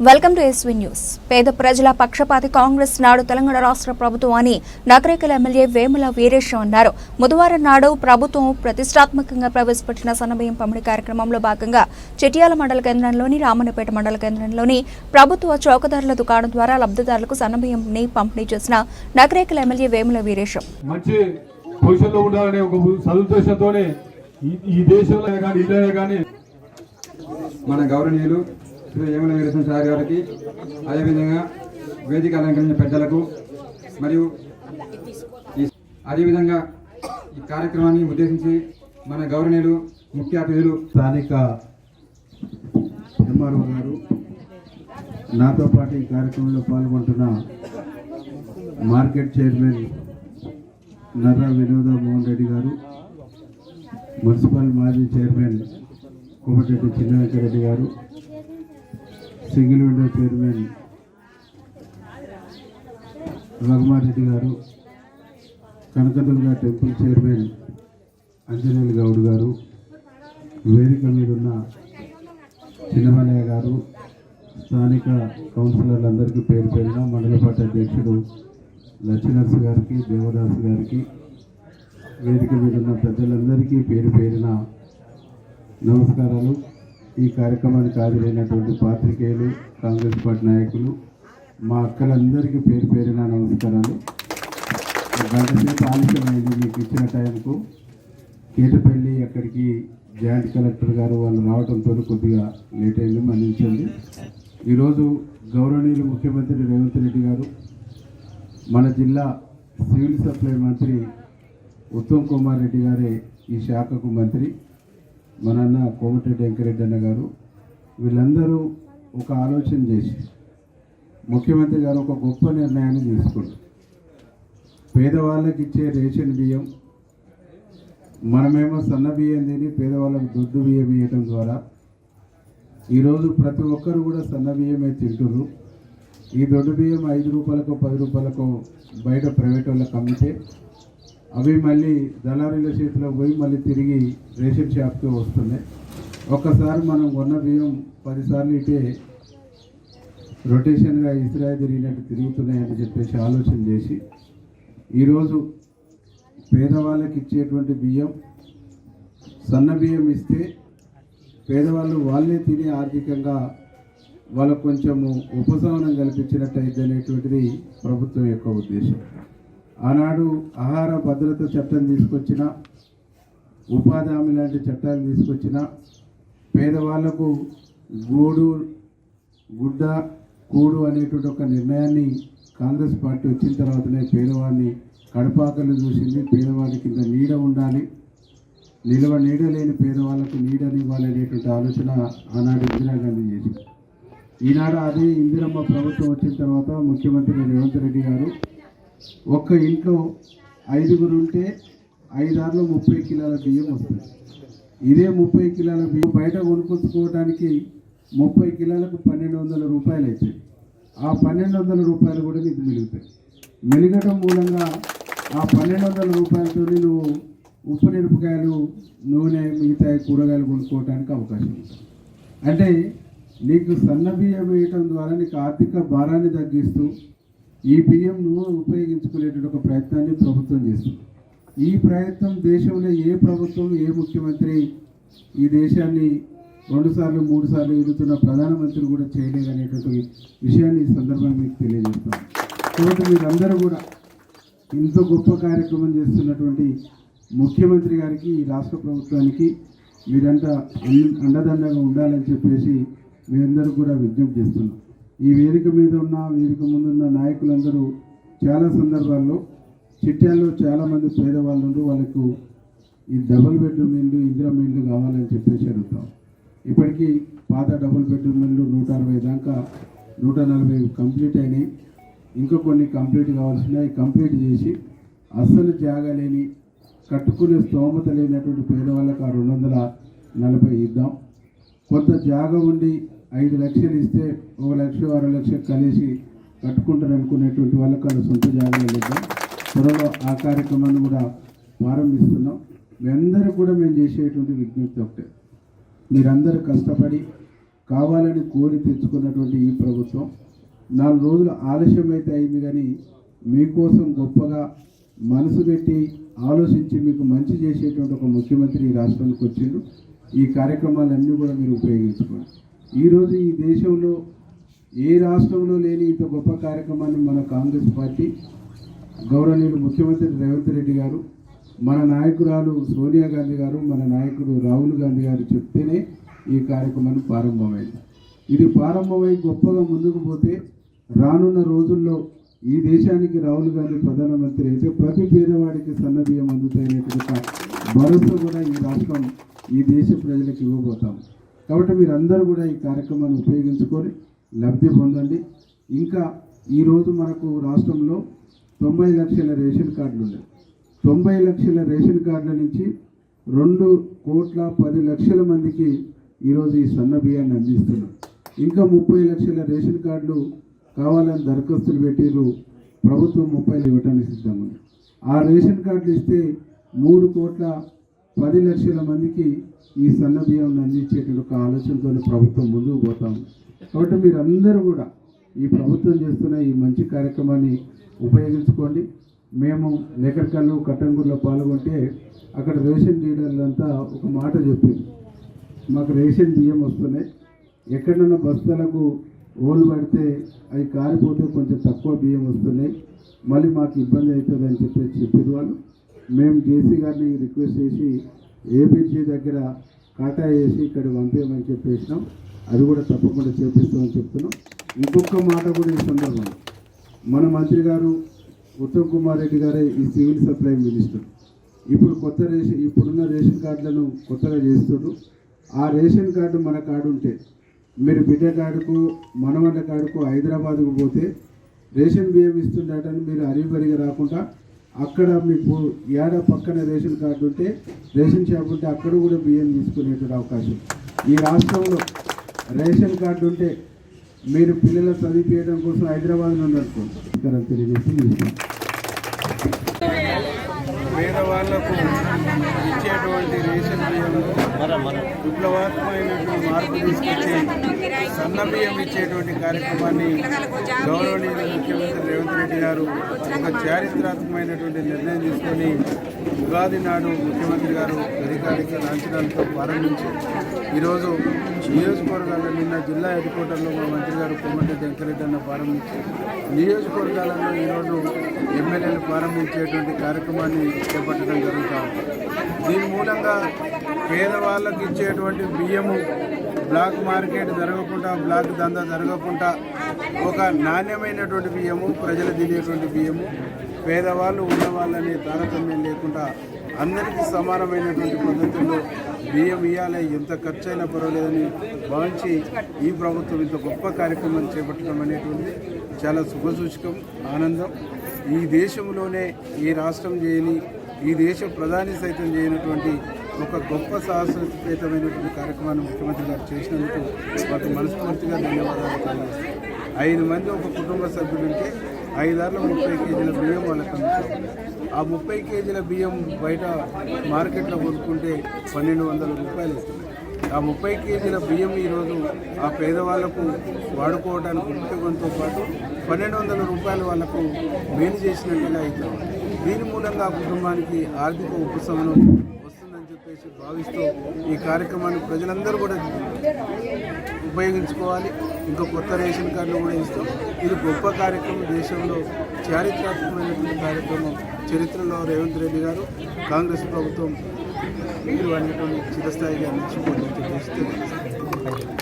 Welcome to SV news. పేద ప్రజల పక్షపాతి కాంగ్రెస్ నాడు తెలంగాణ రాష్ట్ర ప్రభుత్వం అని నగరేకల ఎమ్మెల్యే వేముల వీరేశం అన్నారు. బుధవారం నాడు ప్రభుత్వం ప్రతిష్టాత్మకంగా ప్రవేశపెట్టిన సన్నబియ్యం పంపిణీ కార్యక్రమంలో భాగంగా చెటియాల మండల కేంద్రంలోని రామన్నపేట మండల కేంద్రంలోని ప్రభుత్వ చౌకదారుల దుకాణం ద్వారా లబ్ధిదారులకు సన్నబియ్యంని పంపిణీ చేసిన నగరేకల ఎమ్మెల్యే వేముల వీరేశం. మంచి పొజిషన్లో ఉండాలనే ఒక సదుద్దేశంతోనే ఈ- ఈ దేశంలో కానీ ఇండియాలో కానీ మన గౌరవనీయులు శ్రీ ఏమల వీరసింహ సార్ గారికి అదేవిధంగా వేదిక అలంకరించిన పెద్దలకు మరియు ఈ అదేవిధంగా ఈ కార్యక్రమాన్ని ఉద్దేశించి మన గౌరవనీయులు ముఖ్య అతిథులు స్థానిక ఎంఆర్ఓ గారు నాతో పాటు ఈ కార్యక్రమంలో పాల్గొంటున్న మార్కెట్ చైర్మన్ నర్ర వినోద మోహన్ రెడ్డి గారు మున్సిపల్ మాజీ చైర్మన్ కోమటిరెడ్డి చిన్నవెంకరెడ్డి గారు single window chairman Raghumareddy garu Kanakadurga temple chairman Anjaneyulu Goud garu వేదిక మీద ఉన్న చిన్నమలయ్య గారు స్థానిక కౌన్సిలర్లందరికీ పేరు పేరున మండల పార్టీ అధ్యక్షుడు లక్ష్మీనర్సు గారికి దేవదాస్ గారికి వేదిక మీద ఉన్న పెద్దలందరికీ పేరు పేరిన నమస్కారాలు. ఈ కార్యక్రమానికి హాజరైనటువంటి పాత్రికేయులు కాంగ్రెస్ పార్టీ నాయకులు మా అక్కలందరికీ పేరు పేరిన నమస్కారాలు. గంట సేపు ఆలస్యమైంది మీకు ఇచ్చిన టైంకు. కేటపల్లి అక్కడికి జాయింట్ కలెక్టర్ గారు వాళ్ళు రావడంతో కొద్దిగా లేట్ అయింది మన్నించండి. ఈరోజు గౌరవనీయులు ముఖ్యమంత్రి రేవంత్ రెడ్డి గారు మన జిల్లా సివిల్ సప్లై మంత్రి ఉత్తమ్ కుమార్ రెడ్డి గారే ఈ శాఖకు మంత్రి. మన అన్న కోమటిరెడ్డి వెంకరెడ్డి అన్న గారు వీళ్ళందరూ ఒక ఆలోచన చేసి ముఖ్యమంత్రి గారు ఒక గొప్ప నిర్ణయాన్ని తీసుకున్నారు. పేదవాళ్ళకి ఇచ్చే రేషన్ బియ్యం మనమేమో సన్న బియ్యం తిని పేదవాళ్ళకి దొడ్డు బియ్యం ఇవ్వటం ద్వారా ఈరోజు ప్రతి ఒక్కరు కూడా సన్న బియ్యమే తింటున్నారు ఈ దొడ్డు బియ్యం ఐదు రూపాయలకు పది రూపాయలకు బయట ప్రైవేట్ వాళ్ళకి అమ్మితే అవి మళ్ళీ దళారీల చేతిలో పోయి మళ్ళీ తిరిగి రేషన్ షాప్కి వస్తున్నాయి. ఒక్కసారి మనం కొన్న బియ్యం పదిసార్లు ఇటే రొటేషన్గా ఇస్రాయల్ తిరిగినట్టు తిరుగుతున్నాయని చెప్పేసి ఆలోచన చేసి ఈరోజు పేదవాళ్ళకి ఇచ్చేటువంటి బియ్యం సన్న బియ్యం ఇస్తే పేదవాళ్ళు వాళ్ళే తిని ఆర్థికంగా వాళ్ళకు కొంచెము ఉపశమనం కల్పించినట్టయితే అనేటువంటిది ప్రభుత్వం యొక్క ఉద్దేశం. ఆనాడు ఆహార భద్రత చట్టం తీసుకొచ్చిన ఉపాధి హామీ లాంటి చట్టాలు తీసుకొచ్చిన పేదవాళ్ళకు గూడు గుడ్డ కూడు అనేటువంటి ఒక నిర్ణయాన్ని కాంగ్రెస్ పార్టీ వచ్చిన తర్వాతనే పేదవాడిని కడపాకలు చూసింది పేదవాడి కింద నీడ ఉండాలి. నిలవ నీడ లేని పేదవాళ్ళకు నీడనివ్వాలి అనేటువంటి ఆలోచన ఆనాడు ఇందిరాగాంధీ చేసింది. ఈనాడు అదే ఇందిరమ్మ ప్రభుత్వం వచ్చిన తర్వాత ముఖ్యమంత్రి రేవంత్ రెడ్డి గారు ఒక్క ఇంట్లో ఐదుగురు ఉంటే ఐదారులో ముప్పై కిలోల బియ్యం వస్తుంది. ఇదే ముప్పై కిలోల బియ్యం బయట కొనుక్కొచ్చుకోవడానికి ముప్పై కిలోలకు పన్నెండు వందల రూపాయలు అవుతాయి ఆ పన్నెండు వందల రూపాయలు కూడా నీకు మెలుగుతాయి మెలగటం మూలంగా ఆ పన్నెండు వందల రూపాయలతో నువ్వు ఉప్పు మిరపకాయలు నూనె మిగతా కూరగాయలు కొనుక్కోవడానికి అవకాశం ఉంది. అంటే నీకు సన్న బియ్యం వేయటం ద్వారా నీకు ఆర్థిక భారాన్ని తగ్గిస్తూ ఈ బియ్యంను ఉపయోగించుకునేటువంటి ఒక ప్రయత్నాన్ని ప్రభుత్వం చేస్తుంది. ఈ ప్రయత్నం దేశంలో ఏ ప్రభుత్వం ఏ ముఖ్యమంత్రి ఈ దేశాన్ని రెండుసార్లు మూడుసార్లు మూడు సార్లు ఎదుగుతున్న ప్రధానమంత్రి కూడా చేయలేదనేటువంటి విషయాన్ని ఈ సందర్భంగా మీకు తెలియజేస్తాం. కాబట్టి మీరందరూ కూడా ఇంత గొప్ప కార్యక్రమం చేస్తున్నటువంటి ముఖ్యమంత్రి గారికి ఈ రాష్ట్ర ప్రభుత్వానికి మీరంతా అండదండగా ఉండాలని చెప్పేసి మీ అందరూ కూడా విజ్ఞప్తి చేస్తున్నాం. ఈ వేదిక మీద ఉన్న వేదిక ముందున్న నాయకులందరూ చాలా సందర్భాల్లో చిట్యాల్లో చాలామంది పేదవాళ్ళు ఉండి వాళ్ళకు ఈ డబుల్ బెడ్రూమ్ ఇండ్లు ఇందిరా ఇండ్లు కావాలని చెప్పేసి అడుగుతాం. ఇప్పటికీ పాత డబుల్ బెడ్రూమ్ ఇండ్లు నూట అరవై దాకా నూట నలభై కంప్లీట్ అయినాయి. ఇంకా కొన్ని కంప్లీట్ కావాల్సినవి కంప్లీట్ చేసి అస్సలు జాగా లేని కట్టుకునే స్తోమత లేనటువంటి పేదవాళ్ళకు ఆ రెండు వందల నలభై ఇద్దాం. కొంత జాగా ఉండి ఐదు లక్షలు ఇస్తే ఒక లక్ష అర లక్షలు కలిసి కట్టుకుంటారు అనుకునేటువంటి వాళ్ళకి వాళ్ళ సొంత జాగ్రత్త ఇద్దాం త్వరలో ఆ కార్యక్రమాన్ని కూడా ప్రారంభిస్తున్నాం. మీ అందరూ కూడా మేము చేసేటువంటి విజ్ఞప్తి ఒకటే. మీరందరూ కష్టపడి కావాలని కోరి తెచ్చుకున్నటువంటి ఈ ప్రభుత్వం. నాలుగు రోజులు ఆలస్యం అయితే అయింది కానీ మీకోసం గొప్పగా మనసు పెట్టి ఆలోచించి మీకు మంచి చేసేటువంటి ఒక ముఖ్యమంత్రి ఈ రాష్ట్రానికి వచ్చిండు. ఈ కార్యక్రమాలన్నీ కూడా మీరు ఉపయోగించుకోండి. ఈరోజు ఈ దేశంలో ఏ రాష్ట్రంలో లేని ఇంత గొప్ప కార్యక్రమాన్ని మన కాంగ్రెస్ పార్టీ గౌరవనీయులు ముఖ్యమంత్రి రేవంత్ రెడ్డి గారు మన నాయకురాలు సోనియా గాంధీ గారు మన నాయకుడు రాహుల్ గాంధీ గారు చెప్తేనే ఈ కార్యక్రమాన్ని ప్రారంభమైంది. ఇది ప్రారంభమై గొప్పగా ముందుకు పోతే రానున్న రోజుల్లో ఈ దేశానికి రాహుల్ గాంధీ ప్రధానమంత్రి అయితే ప్రతి పేదవాడికి సన్నబియ్యం అందుతాయనేటువంటి భరోసా కూడా ఈ రాష్ట్రం ఈ దేశ ప్రజలకు ఇవ్వబోతాం. కాబట్టి మీరందరూ కూడా ఈ కార్యక్రమాన్ని ఉపయోగించుకొని లబ్ధి పొందండి. ఇంకా ఈరోజు మనకు రాష్ట్రంలో తొంభై లక్షల రేషన్ కార్డులు ఉన్నాయి. తొంభై లక్షల రేషన్ కార్డుల నుంచి రెండు కోట్ల పది లక్షల మందికి ఈరోజు ఈ సన్న బియ్యాన్ని అందిస్తున్నాం. ఇంకా ముప్పై లక్షల రేషన్ కార్డులు కావాలని దరఖాస్తులు పెట్టిరు ప్రభుత్వం ముప్పై ఇవ్వటానికి సిద్ధంగా ఆ రేషన్ కార్డులు ఇస్తే మూడు కోట్ల పది లక్షల మందికి ఈ సన్న బియ్యం అందించేటువంటి ఒక ఆలోచనతో ప్రభుత్వం ముందుకు పోతాము కాబట్టి మీరందరూ కూడా ఈ ప్రభుత్వం చేస్తున్న ఈ మంచి కార్యక్రమాన్ని ఉపయోగించుకోండి. మేము లేఖకల్లు కట్టంగూరులో పాల్గొంటే అక్కడ రేషన్ డీలర్లంతా ఒక మాట చెప్పింది. మాకు రేషన్ బియ్యం వస్తున్నాయి. ఎక్కడన్నా బస్తాలకు ఓలు పడితే అవి కారిపోతే కొంచెం తక్కువ బియ్యం వస్తున్నాయి. మళ్ళీ మాకు ఇబ్బంది అవుతుంది అని చెప్పేసి చెప్పారు వాళ్ళు మేము జేసీ గారిని రిక్వెస్ట్ చేసి ఏపీజీ దగ్గర కాటా వేసి ఇక్కడ పంపేయమని చెప్పేసినాం. అది కూడా తప్పకుండా చేపిస్తామని చెప్తున్నాం. ఇంకొక మాట కూడా ఈ సందర్భంలో. మన మంత్రి గారు ఉత్తమ్ కుమార్ రెడ్డి గారే ఈ సివిల్ సప్లై మినిస్టర్. ఇప్పుడు కొత్త రేషన్ ఇప్పుడున్న రేషన్ కార్డులను కొత్తగా చేస్తున్నారు. ఆ రేషన్ కార్డు మన కార్డు ఉంటే మీరు బిడ్డ కార్డుకు మనవళ్ళ కార్డుకు హైదరాబాద్కు పోతే రేషన్ బియ్యం ఇస్తుండటని మీరు అరిబరిగా రాకుండా అక్కడ మీకు ఏడ పక్కన రేషన్ కార్డు ఉంటే రేషన్ షాప్ ఉంటే అక్కడ కూడా బియ్యం తీసుకునేటువంటి అవకాశం. ఈ రాష్ట్రంలో రేషన్ కార్డు ఉంటే మీరు పిల్లల చదివించడం కోసం హైదరాబాద్లో ఉన్నారనుకోండి తెలియజేసి పేదవాళ్ళకు ఇచ్చేటువంటి రేషన్ బియ్యంలో విప్లవాత్మకమైనటువంటి మార్పు తీసుకొచ్చి సన్న బియ్యం ఇచ్చేటువంటి కార్యక్రమాన్ని గౌరవనీయ ముఖ్యమంత్రి రేవంత్ రెడ్డి గారు ఒక చారిత్రాత్మకమైనటువంటి నిర్ణయం తీసుకొని ఉగాది నాడు ముఖ్యమంత్రి గారు అధికారిక లాంఛనాలతో ప్రారంభించి ఈరోజు నియోజకవర్గాల్లో నిన్న జిల్లా హెడ్ క్వార్టర్లో మా మంత్రి గారు కోమటిరెడ్డి వెంకరెడ్డి అన్న ప్రారంభించి నియోజకవర్గాలలో ఈరోజు ఎమ్మెల్యేలు ప్రారంభించేటువంటి కార్యక్రమాన్ని చేపట్టడం జరుగుతుంది దీని మూలంగా పేదవాళ్ళకి ఇచ్చేటువంటి బియ్యము బ్లాక్ మార్కెట్ జరగకుండా బ్లాక్ దందా జరగకుండా ఒక నాణ్యమైనటువంటి బియ్యము ప్రజలు తినేటువంటి బియ్యము పేదవాళ్ళు ఉన్నవాళ్ళని తారతమ్యం లేకుండా అందరికీ సమానమైనటువంటి పద్ధతుల్లో బియ్యం ఇవ్వాలి ఎంత ఖర్చు అయినా పర్వాలేదని భావించి ఈ ప్రభుత్వం ఇంత గొప్ప కార్యక్రమం చేపట్టడం అనేటువంటి చాలా శుభసూచకం ఆనందం. ఈ దేశంలోనే ఈ రాష్ట్రం చేయని ఈ దేశ ప్రధాని సైతం చేయనటువంటి ఒక గొప్ప సాహసోపేతమైనటువంటి కార్యక్రమాన్ని ముఖ్యమంత్రి గారు చేసినందుకు వారికి మనస్ఫూర్తిగా ధన్యవాదాలు తెలియజేస్తాను ఐదు మంది ఒక కుటుంబ సభ్యులుంటే ఐదారులో ముప్పై కేజీల బియ్యం వాళ్ళకి అందుతాం ఆ ముప్పై కేజీల బియ్యం బయట మార్కెట్లో కొనుక్కుంటే పన్నెండు వందల రూపాయలు ఇస్తున్నాయి ఆ ముప్పై కేజీల బియ్యం ఈరోజు ఆ పేదవాళ్ళకు వాడుకోవడానికి ఉపయోగంతో పాటు పన్నెండు వందల రూపాయలు వాళ్ళకు మేలు చేసినట్టుగా అవుతాం దీని మూలంగా ఆ కుటుంబానికి ఆర్థిక ఉపశమనం చెప్పేసి భావిస్తూ ఈ కార్యక్రమాన్ని ప్రజలందరూ కూడా ఉపయోగించుకోవాలి. ఇంకా కొత్త రేషన్ కార్డులు కూడా ఇస్తాం. ఇది గొప్ప కార్యక్రమం. దేశంలో చారిత్రాత్మకమైనటువంటి కార్యక్రమం. చరిత్రలో రేవంత్ రెడ్డి గారు కాంగ్రెస్ ప్రభుత్వం మీరు అనేటువంటి చిరస్థాయిగా నిలిచిపోతుందని చెప్పేసి